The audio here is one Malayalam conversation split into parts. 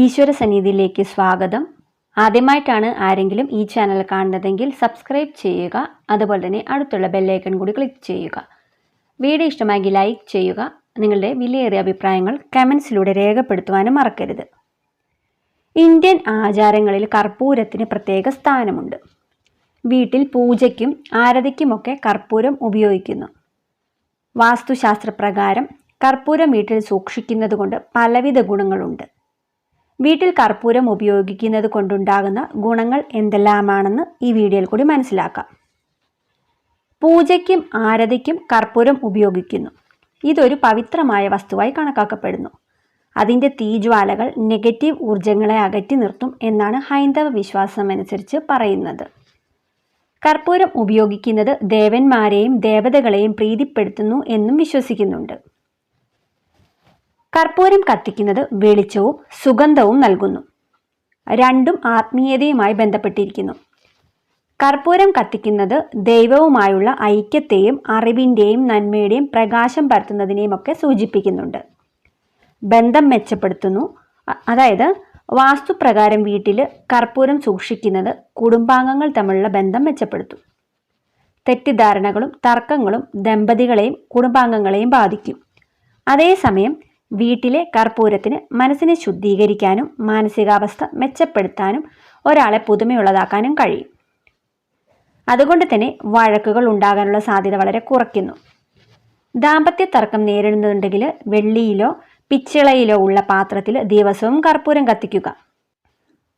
ഈശ്വര സന്നിധിയിലേക്ക് സ്വാഗതം. ആദ്യമായിട്ടാണ് ആരെങ്കിലും ഈ ചാനൽ കാണുന്നതെങ്കിൽ സബ്സ്ക്രൈബ് ചെയ്യുക അതുപോലെ തന്നെ അടുത്തുള്ള ബെല്ലൈക്കൺ കൂടി ക്ലിക്ക് ചെയ്യുക. വീഡിയോ ഇഷ്ടമായെങ്കിൽ ലൈക്ക് ചെയ്യുക നിങ്ങളുടെ വിലയേറിയ അഭിപ്രായങ്ങൾ കമൻസിലൂടെ രേഖപ്പെടുത്തുവാനും മറക്കരുത്. ഇന്ത്യൻ ആചാരങ്ങളിൽ കർപ്പൂരത്തിന് പ്രത്യേക സ്ഥാനമുണ്ട്. വീട്ടിൽ പൂജയ്ക്കും ആരതിക്കുമൊക്കെ കർപ്പൂരം ഉപയോഗിക്കുന്നു. വാസ്തുശാസ്ത്രപ്രകാരം കർപ്പൂരം വീട്ടിൽ സൂക്ഷിക്കുന്നത് കൊണ്ട് പലവിധ ഗുണങ്ങളുണ്ട്. വീട്ടിൽ കർപ്പൂരം ഉപയോഗിക്കുന്നത് കൊണ്ടുണ്ടാകുന്ന ഗുണങ്ങൾ എന്തെല്ലാമാണെന്ന് ഈ വീഡിയോയിൽ കൂടി മനസ്സിലാക്കാം. പൂജയ്ക്കും ആരതിക്കും കർപ്പൂരം ഉപയോഗിക്കുന്നു. ഇതൊരു പവിത്രമായ വസ്തുവായി കണക്കാക്കപ്പെടുന്നു. അതിന്റെ തീജ്വാലകൾ നെഗറ്റീവ് ഊർജങ്ങളെ അകറ്റി നിർത്തും എന്നാണ് ഹൈന്ദവ വിശ്വാസം അനുസരിച്ച് പറയുന്നത്. കർപ്പൂരം ഉപയോഗിക്കുന്നത് ദേവന്മാരെയും ദേവതകളെയും പ്രീതിപ്പെടുത്തുന്നു എന്നും വിശ്വസിക്കുന്നുണ്ട്. കർപ്പൂരം കത്തിക്കുന്നത് വെളിച്ചവും സുഗന്ധവും നൽകുന്നു. രണ്ടും ആത്മീയതയുമായി ബന്ധപ്പെട്ടിരിക്കുന്നു. കർപ്പൂരം കത്തിക്കുന്നത് ദൈവവുമായുള്ള ഐക്യത്തെയും അറിവിന്റെയും നന്മയുടെയും പ്രകാശം പരത്തുന്നതിനെയും ഒക്കെ സൂചിപ്പിക്കുന്നുണ്ട്. ബന്ധം മെച്ചപ്പെടുത്തുന്നു. അതായത് വാസ്തുപ്രകാരം വീട്ടിൽ കർപ്പൂരം സൂക്ഷിക്കുന്നത് കുടുംബാംഗങ്ങൾ തമ്മിലുള്ള ബന്ധം മെച്ചപ്പെടുത്തും. തെറ്റിദ്ധാരണകളും തർക്കങ്ങളും ദമ്പതികളെയും കുടുംബാംഗങ്ങളെയും ബാധിക്കും. അതേസമയം വീട്ടിലെ കർപ്പൂരത്തിന് മനസ്സിനെ ശുദ്ധീകരിക്കാനും മാനസികാവസ്ഥ മെച്ചപ്പെടുത്താനും ഒരാളെ പുതുമയുള്ളതാക്കാനും കഴിയും. അതുകൊണ്ട് തന്നെ വഴക്കുകൾ ഉണ്ടാകാനുള്ള സാധ്യത വളരെ കുറയ്ക്കുന്നു. ദാമ്പത്യ തർക്കം നേരിടുന്നുണ്ടെങ്കിൽ വെള്ളിയിലോ പിച്ചിളയിലോ ഉള്ള പാത്രത്തിൽ ദിവസവും കർപ്പൂരം കത്തിക്കുക.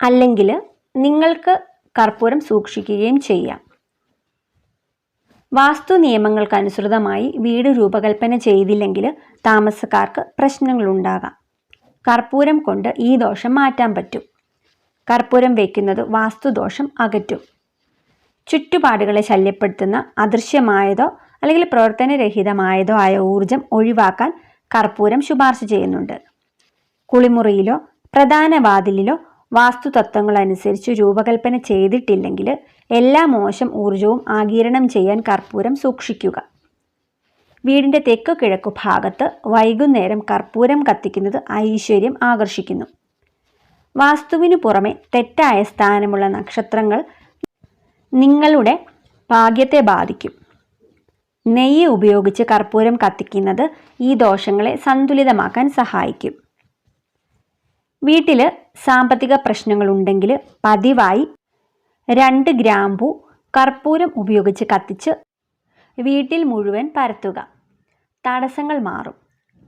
അല്ലെങ്കിൽ നിങ്ങൾക്ക് കർപ്പൂരം സൂക്ഷിക്കുകയും ചെയ്യാം. വാസ്തു നിയമങ്ങൾക്കനുസൃതമായി വീട് രൂപകൽപ്പന ചെയ്തില്ലെങ്കിൽ താമസക്കാർക്ക് പ്രശ്നങ്ങളുണ്ടാകാം. കർപ്പൂരം കൊണ്ട് ഈ ദോഷം മാറ്റാൻ പറ്റും. കർപ്പൂരം വയ്ക്കുന്നത് വാസ്തുദോഷം അകറ്റും. ചുറ്റുപാടുകളെ ശല്യപ്പെടുത്തുന്ന അദൃശ്യമായതോ അല്ലെങ്കിൽ പ്രവർത്തനരഹിതമായതോ ആയ ഊർജം ഒഴിവാക്കാൻ കർപ്പൂരം ശുപാർശ ചെയ്യുന്നുണ്ട്. കുളിമുറിയിലോ പ്രധാന വാതിലിലോ വാസ്തുതത്വങ്ങൾ അനുസരിച്ച് രൂപകൽപ്പന ചെയ്തിട്ടില്ലെങ്കിൽ എല്ലാ മോശം ഊർജവും ആകിരണം ചെയ്യാൻ കർപ്പൂരം സൂക്ഷിക്കുക. വീടിന്റെ തെക്കു കിഴക്കു ഭാഗത്ത് വൈകുന്നേരം കർപ്പൂരം കത്തിക്കുന്നത് ഐശ്വര്യം ആകർഷിക്കുന്നു. വാസ്തുവിനു പുറമെ തെറ്റായ സ്ഥാനമുള്ള നക്ഷത്രങ്ങൾ നിങ്ങളുടെ ഭാഗ്യത്തെ ബാധിക്കും. നെയ്യ് ഉപയോഗിച്ച് കർപ്പൂരം കത്തിക്കുന്നത് ഈ ദോഷങ്ങളെ സന്തുലിതമാക്കാൻ സഹായിക്കും. വീട്ടിൽ സാമ്പത്തിക പ്രശ്നങ്ങളുണ്ടെങ്കിൽ പതിവായി രണ്ട് ഗ്രാമ്പു കർപ്പൂരം ഉപയോഗിച്ച് കത്തിച്ച് വീട്ടിൽ മുഴുവൻ പരത്തുക. തടസ്സങ്ങൾ മാറും.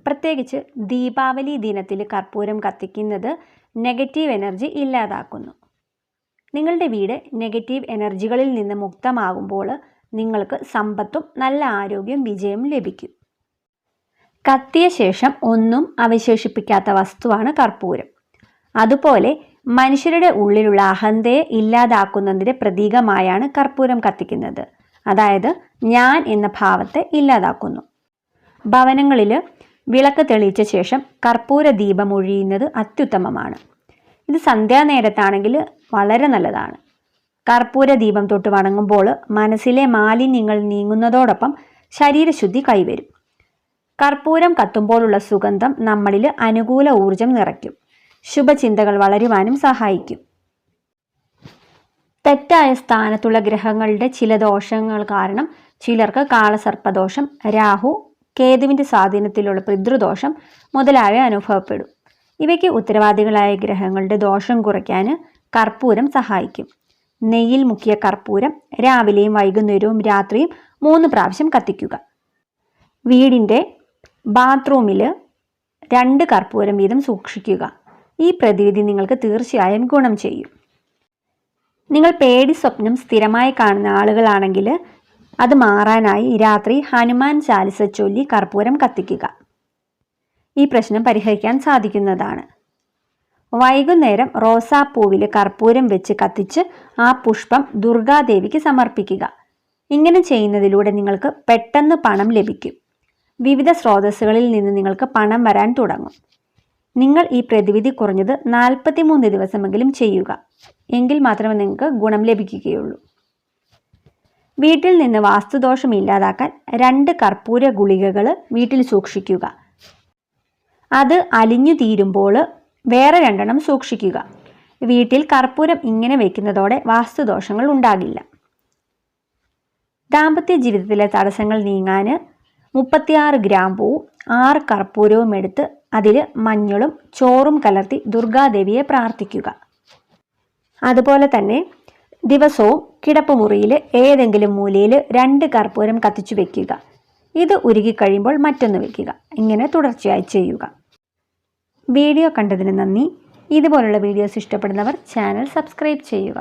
പ്രത്യേകിച്ച് ദീപാവലി ദിനത്തിൽ കർപ്പൂരം കത്തിക്കുന്നത് നെഗറ്റീവ് എനർജി ഇല്ലാതാക്കുന്നു. നിങ്ങളുടെ വീട് നെഗറ്റീവ് എനർജികളിൽ നിന്ന് മുക്തമാകുമ്പോൾ നിങ്ങൾക്ക് സമ്പത്തും നല്ല ആരോഗ്യവും വിജയം ലഭിക്കും. കത്തിയ ശേഷം ഒന്നും അവശേഷിപ്പിക്കാത്ത വസ്തുവാണ് കർപ്പൂരം. അതുപോലെ മനുഷ്യരുടെ ഉള്ളിലുള്ള അഹന്തയെ ഇല്ലാതാക്കുന്നതിന്റെ പ്രതീകമായാണ് കർപ്പൂരം കത്തിക്കുന്നത്. അതായത് ഞാൻ എന്ന ഭാവത്തെ ഇല്ലാതാക്കുന്നു. ഭവനങ്ങളിൽ വിളക്ക് തെളിയിച്ച ശേഷം കർപ്പൂര ദീപം ഒഴിയുന്നത് അത്യുത്തമമാണ്. ഇത് സന്ധ്യാനേരത്താണെങ്കിൽ വളരെ നല്ലതാണ്. കർപ്പൂര ദീപം തൊട്ട് വണങ്ങുമ്പോൾ മനസ്സിലെ മാലിന്യങ്ങൾ നീങ്ങുന്നതോടൊപ്പം ശരീരശുദ്ധി കൈവരും. കർപ്പൂരം കത്തുമ്പോഴുള്ള സുഗന്ധം നമ്മളിൽ അനുകൂല ഊർജം നിറയ്ക്കും. ശുഭചിന്തകൾ വളരുവാനും സഹായിക്കും. തെറ്റായ സ്ഥാനത്തുള്ള ഗ്രഹങ്ങളുടെ ചില ദോഷങ്ങൾ കാരണം ചിലർക്ക് കാളസർപ്പദോഷം രാഹു കേതുവിന്റെ സ്വാധീനത്തിലുള്ള പിതൃദോഷം മുതലായവ അനുഭവപ്പെടും. ഇവയ്ക്ക് ഉത്തരവാദികളായ ഗ്രഹങ്ങളുടെ ദോഷം കുറയ്ക്കാൻ കർപ്പൂരം സഹായിക്കും. നെയ്യിൽ മുക്കിയ കർപ്പൂരം രാവിലെയും വൈകുന്നേരവും രാത്രിയും മൂന്ന് പ്രാവശ്യം കത്തിക്കുക. വീടിന്റെ ബാത്റൂമിൽ രണ്ട് കർപ്പൂരം വീതം സൂക്ഷിക്കുക. ഈ പ്രതിവിധി നിങ്ങൾക്ക് തീർച്ചയായും ഗുണം ചെയ്യും. നിങ്ങൾ പേടി സ്വപ്നം സ്ഥിരമായി കാണുന്ന ആളുകളാണെങ്കിൽ അത് മാറാനായി രാത്രി ഹനുമാൻ ചാലിസ ചൊല്ലി കർപ്പൂരം കത്തിക്കുക. ഈ പ്രശ്നം പരിഹരിക്കാൻ സാധിക്കുന്നതാണ്. വൈകുന്നേരം റോസാപ്പൂവിൽ കർപ്പൂരം വെച്ച് കത്തിച്ച് ആ പുഷ്പം ദുർഗാദേവിക്ക് സമർപ്പിക്കുക. ഇങ്ങനെ ചെയ്യുന്നതിലൂടെ നിങ്ങൾക്ക് പെട്ടെന്ന് പണം ലഭിക്കും. വിവിധ സ്രോതസ്സുകളിൽ നിന്ന് നിങ്ങൾക്ക് പണം വരാൻ തുടങ്ങും. നിങ്ങൾ ഈ പ്രതിവിധി കുറഞ്ഞത് നാൽപ്പത്തിമൂന്ന് ദിവസമെങ്കിലും ചെയ്യുക. എങ്കിൽ മാത്രമേ നിങ്ങൾക്ക് ഗുണം ലഭിക്കുകയുള്ളൂ. വീട്ടിൽ നിന്ന് വാസ്തുദോഷം ഇല്ലാതാക്കാൻ രണ്ട് കർപ്പൂര ഗുളികകൾ വീട്ടിൽ സൂക്ഷിക്കുക. അത് അലിഞ്ഞു തീരുമ്പോൾ വേറെ രണ്ടെണ്ണം സൂക്ഷിക്കുക. വീട്ടിൽ കർപ്പൂരം ഇങ്ങനെ വയ്ക്കുന്നതോടെ വാസ്തുദോഷങ്ങൾ ഉണ്ടാകില്ല. ദാമ്പത്യ ജീവിതത്തിലെ തടസ്സങ്ങൾ നീങ്ങാൻ മുപ്പത്തിയാറ് ഗ്രാമ്പൂവും ആറ് കർപ്പൂരവും എടുത്ത് അതിൽ മഞ്ഞളും ചോറും കലർത്തി ദുർഗാദേവിയെ പ്രാർത്ഥിക്കുക. അതുപോലെ തന്നെ ദിവസവും കിടപ്പുമുറിയിൽ ഏതെങ്കിലും മൂലയിൽ രണ്ട് കർപ്പൂരം കത്തിച്ചു വെക്കുക. ഇത് ഉരുകിക്കഴിയുമ്പോൾ മറ്റൊന്ന് വെക്കുക. ഇങ്ങനെ തുടർച്ചയായി ചെയ്യുക. വീഡിയോ കണ്ടതിന് നന്ദി. ഇതുപോലുള്ള വീഡിയോസ് ഇഷ്ടപ്പെടുന്നവർ ചാനൽ സബ്സ്ക്രൈബ് ചെയ്യുക.